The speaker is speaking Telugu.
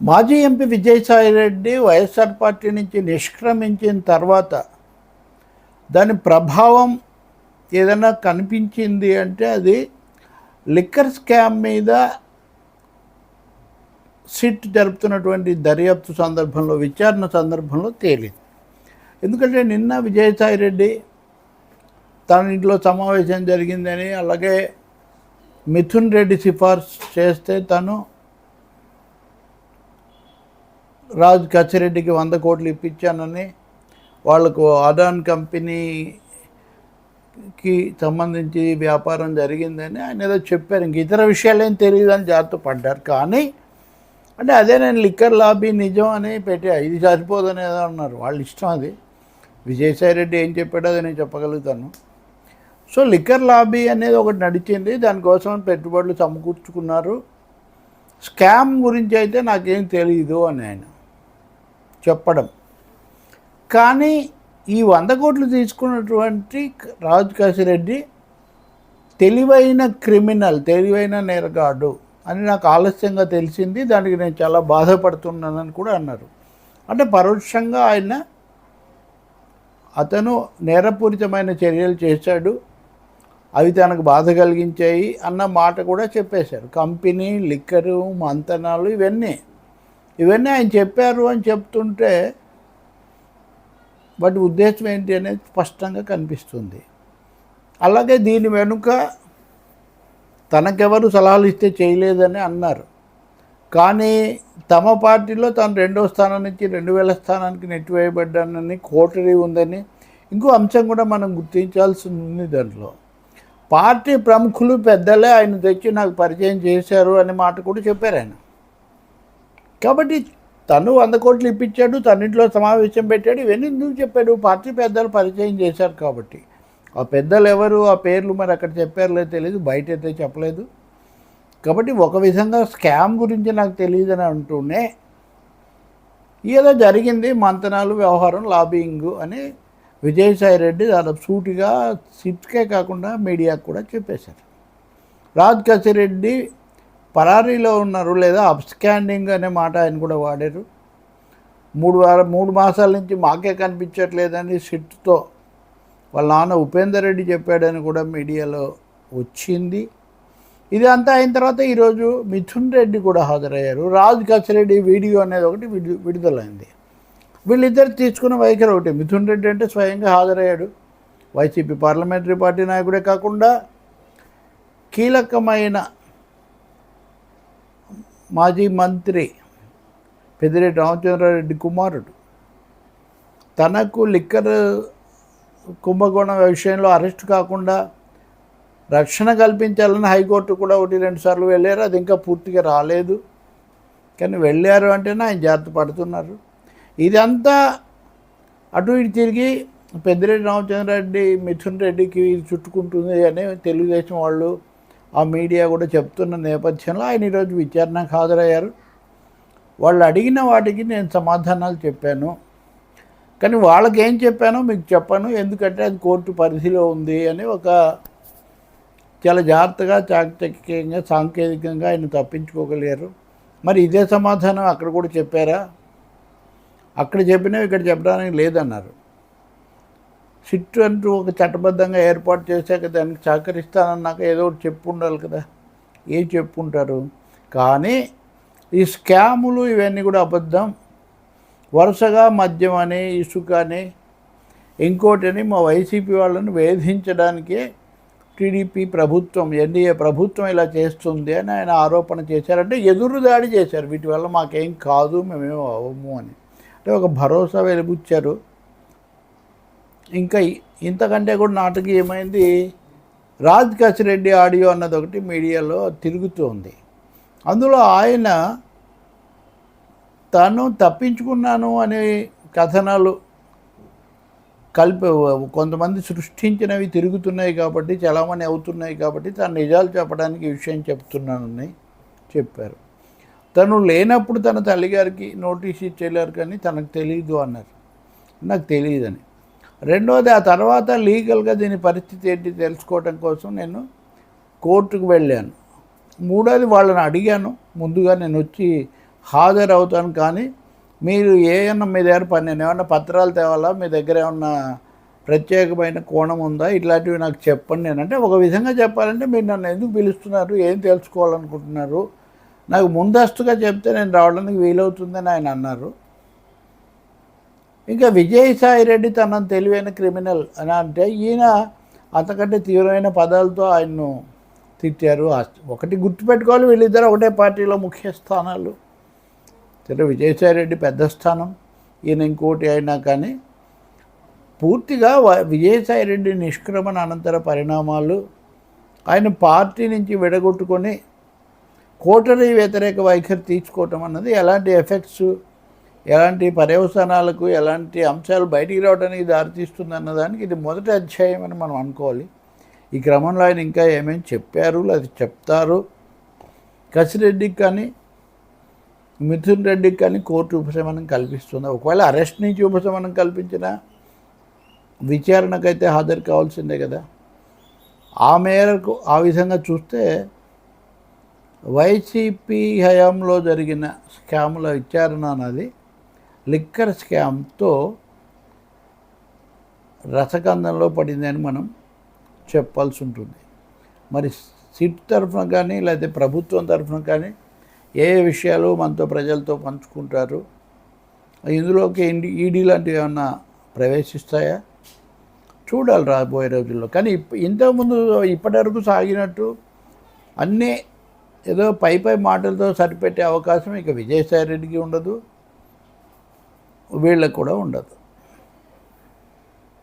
మాజీ ఎంపీ విజయసాయిరెడ్డి వైఎస్ఆర్ పార్టీ నుంచి నిష్క్రమించిన తర్వాత దాని ప్రభావం ఏదైనా కనిపించింది అంటే అది లిక్కర్ స్కామ్ మీద సిట్ జరుపుతున్నటువంటి దర్యాప్తు సందర్భంలో విచారణ సందర్భంలో తేలింది. ఎందుకంటే నిన్న విజయసాయిరెడ్డి తన ఇంట్లో సమావేశం జరిగిందని అలాగే మిథున్ రెడ్డి సిఫార్సు చేస్తే తను రాజు కచ్చిరెడ్డికి వంద కోట్లు ఇప్పించానని వాళ్ళకు అదాన్ కంపెనీకి సంబంధించి వ్యాపారం జరిగిందని ఆయన ఏదో చెప్పారు. ఇంక ఇతర విషయాలు ఏం అని జాగ్రత్త పడ్డారు. కానీ అంటే అదే నేను లిక్కర్ లాబీ నిజం అని పెట్టా ఇది సరిపోదని ఏదో అన్నారు. వాళ్ళ ఇష్టం అది. విజయసాయి రెడ్డి ఏం చెప్పాడో అది నేను చెప్పగలుగుతాను. సో లిక్కర్ లాబీ అనేది ఒకటి నడిచింది. దానికోసం పెట్టుబడులు సమకూర్చుకున్నారు. స్కామ్ గురించి అయితే నాకేం తెలియదు అని ఆయన. చెప్పడం. కానీ ఈ వంద కోట్లు తీసుకున్నటువంటి రాజు కాశిరెడ్డి తెలివైన క్రిమినల్ తెలివైన నేరగాడు అని నాకు ఆలస్యంగా తెలిసింది. దానికి నేను చాలా బాధపడుతున్నానని కూడా అన్నారు. అంటే పరోక్షంగా ఆయన అతను నేరపూరితమైన చర్యలు చేశాడు. అవి తనకు బాధ కలిగించాయి అన్న మాట కూడా చెప్పేశారు. కంపెనీ లిక్కరు మంతనాలు ఇవన్నీ. ఇవన్నీ ఆయన చెప్పారు అని చెప్తుంటే వాటి ఉద్దేశం ఏంటి అనేది స్పష్టంగా కనిపిస్తుంది. అలాగే దీని వెనుక తనకెవరు సలహాలు ఇస్తే చేయలేదని అన్నారు. కానీ తమ పార్టీలో తాను రెండో స్థానం నుంచి రెండు వేల స్థానానికి నెట్టివేయబడ్డానని కోటరీ ఉందని ఇంకో అంశం కూడా మనం గుర్తించాల్సి ఉంది దాంట్లో. పార్టీ ప్రముఖులు పెద్దలే ఆయన తెచ్చి నాకు పరిచయం చేశారు అనే మాట కూడా చెప్పారు ఆయన. కాబట్టి తను వంద కోట్లు ఇప్పించాడు తన్నింట్లో సమావేశం పెట్టాడు ఇవన్నీ ఎందుకు చెప్పాడు? పార్టీ పెద్దలు పరిచయం చేశారు కాబట్టి. ఆ పెద్దలు ఎవరు ఆ పేర్లు మరి అక్కడ చెప్పారులే తెలియదు బయట అయితే చెప్పలేదు. కాబట్టి ఒక విధంగా స్కామ్ గురించి నాకు తెలియదని అంటూనే ఏదో జరిగింది మంతనాలు వ్యవహారం లాబింగ్ అని విజయసాయి రెడ్డి దాదాపు సూటిగా సిట్కే కాకుండా మీడియాకు కూడా చెప్పేశారు. రాజ్ కసిరెడ్డి పరారీలో ఉన్నారు లేదా అప్స్కాండింగ్ అనే మాట ఆయన కూడా వాడారు. మూడు వారం మూడు మాసాల నుంచి మాకే కనిపించట్లేదని సిట్తో వాళ్ళ నాన్న ఉపేందర్ రెడ్డి చెప్పాడని కూడా మీడియాలో వచ్చింది. ఇది అంతా అయిన తర్వాత ఈరోజు మిథున్ రెడ్డి కూడా హాజరయ్యారు. రాజ్ కచ్చిరెడ్డి వీడియో అనేది ఒకటి విడు విడుదలైంది. వీళ్ళిద్దరు తీసుకున్న వైఖరి ఒకటి. మిథున్ రెడ్డి అంటే స్వయంగా హాజరయ్యాడు. వైసీపీ పార్లమెంటరీ పార్టీ నాయకుడే కాకుండా కీలకమైన మాజీ మంత్రి పెద్దిరెడ్డి రామచంద్రారెడ్డి కుమారుడు. తనకు లిక్కర్ కుంభకోణం విషయంలో అరెస్ట్ కాకుండా రక్షణ కల్పించాలని హైకోర్టు కూడా ఒకటి రెండు సార్లు వెళ్ళారు. అది ఇంకా పూర్తిగా రాలేదు. కానీ వెళ్ళారు అంటేనే ఆయన జాగ్రత్త పడుతున్నారు. ఇదంతా అటు ఇటు తిరిగి పెద్దిరెడ్డి రామచంద్రారెడ్డి మిథున్ రెడ్డికి ఇది చుట్టుకుంటుంది అని తెలుగుదేశం వాళ్ళు ఆ మీడియా కూడా చెప్తున్న నేపథ్యంలో ఆయన ఈరోజు విచారణకు హాజరయ్యారు. వాళ్ళు అడిగిన వాటికి నేను సమాధానాలు చెప్పాను. కానీ వాళ్ళకి ఏం చెప్పానో మీకు చెప్పాను. ఎందుకంటే అది కోర్టు పరిధిలో ఉంది అని ఒక చాలా జాగ్రత్తగా చాకచక్యంగా సాంకేతికంగా ఆయన తప్పించుకోగలిగారు. మరి ఇదే సమాధానం అక్కడ కూడా చెప్పారా? అక్కడ చెప్పినా ఇక్కడ చెప్పడానికి లేదన్నారు. సిట్ అంటూ ఒక చట్టబద్ధంగా ఏర్పాటు చేశాక దానికి సహకరిస్తానన్నాక ఏదో ఒకటి చెప్పు ఉండాలి కదా. ఏం చెప్పుంటారు? కానీ ఈ స్కాములు ఇవన్నీ కూడా అబద్ధం. వరుసగా మద్యం అని ఇసుక అని ఇంకోటని మా వైసీపీ వాళ్ళని వేధించడానికే టీడీపీ ప్రభుత్వం ఎన్డీఏ ప్రభుత్వం ఇలా చేస్తుంది అని ఆయన ఆరోపణ చేశారంటే ఎదురు దాడి చేశారు. వీటి వల్ల మాకేం కాదు మేమేం అవ్వము అని. అంటే ఒక భరోసా వెలుగుచ్చారు ఇంకా ఇంతకంటే కూడా నాటకం ఏమైంది? రాజ్ రెడ్డి ఆడియో అన్నది ఒకటి మీడియాలో తిరుగుతుంది అందులో ఆయన తను తప్పించుకున్నాను అనే కథనాలు కలిపి కొంతమంది సృష్టించినవి తిరుగుతున్నాయి కాబట్టి చలామణి అవుతున్నాయి కాబట్టి తను నిజాలు చెప్పడానికి ఈ విషయం చెప్తున్నానని చెప్పారు. తను లేనప్పుడు తన తల్లిగారికి నోటీస్ ఇచ్చేలేరు కానీ తనకు తెలియదు అన్నారు. నాకు తెలియదని. రెండోది ఆ తర్వాత లీగల్గా దీని పరిస్థితి ఏంటి తెలుసుకోవడం కోసం నేను కోర్టుకు వెళ్ళాను. మూడోది వాళ్ళని అడిగాను. ముందుగా నేను వచ్చి హాజరవుతాను కానీ మీరు ఏమన్నా మీ దగ్గర పని నేను ఏమన్నా పత్రాలు తేవాలా? మీ దగ్గర ఏమన్నా ప్రత్యేకమైన కోణం ఉందా? ఇట్లాంటివి నాకు చెప్పండి నేను. అంటే ఒక విధంగా చెప్పాలంటే మీరు నన్ను ఎందుకు పిలుస్తున్నారు? ఏం తెలుసుకోవాలనుకుంటున్నారు? నాకు ముందస్తుగా చెప్తే నేను రావడానికి వీలవుతుందని ఆయన అన్నారు. ఇంకా విజయసాయి రెడ్డి తన తెలివైన క్రిమినల్ అని అంటే ఈయన అంతకంటే తీవ్రమైన పదాలతో ఆయన్ను తిట్టారు. ఒకటి గుర్తుపెట్టుకోవాలి వీళ్ళిద్దరు ఒకటే పార్టీలో ముఖ్య స్థానాలు. సరే విజయసాయి రెడ్డి పెద్ద స్థానం ఈయన ఇంకోటి అయినా కానీ పూర్తిగా విజయసాయి రెడ్డి నిష్క్రమణ అనంతర పరిణామాలు ఆయన పార్టీ నుంచి విడగొట్టుకొని కోటరీ వ్యతిరేక వైఖరి తీసుకోవటం అన్నది ఎలాంటి ఎఫెక్ట్స్ ఎలాంటి పర్యవసానాలకు ఎలాంటి అంశాలు బయటికి రావడానికి దారితీస్తుంది అన్నదానికి ఇది మొదటి అధ్యాయం అని మనం అనుకోవాలి. ఈ క్రమంలో ఆయన ఇంకా ఏమేమి చెప్పారు లేదా చెప్తారు? కసిరెడ్డికి కానీ మిథున్ రెడ్డికి కానీ కోర్టు ఉపశమనం కల్పిస్తుంది? ఒకవేళ అరెస్ట్ నుంచి ఉపశమనం కల్పించిన విచారణకైతే హాజరు కావాల్సిందే కదా. ఆ మేరకు ఆ విధంగా చూస్తే వైసీపీ హయాంలో జరిగిన స్కాముల విచారణ అన్నది లిక్కర్ స్కామ్తో రసకందంలో పడిందని మనం చెప్పాల్సి ఉంటుంది. మరి సిట్ తరఫున కానీ లేకపోతే ప్రభుత్వం తరఫున కానీ ఏ ఏ విషయాలు మనతో ప్రజలతో పంచుకుంటారు? ఇందులోకి ఈడీ ఈడీ లాంటివి ఏమన్నా ప్రవేశిస్తాయా? చూడాలి రాబోయే రోజుల్లో. కానీ ఇంతకుముందు ఇప్పటివరకు సాగినట్టు అన్నీ ఏదో పై పై మాటలతో సరిపెట్టే అవకాశం ఇక విజయసాయి రెడ్డికి ఉండదు. వీళ్ళకు కూడా ఉండదు.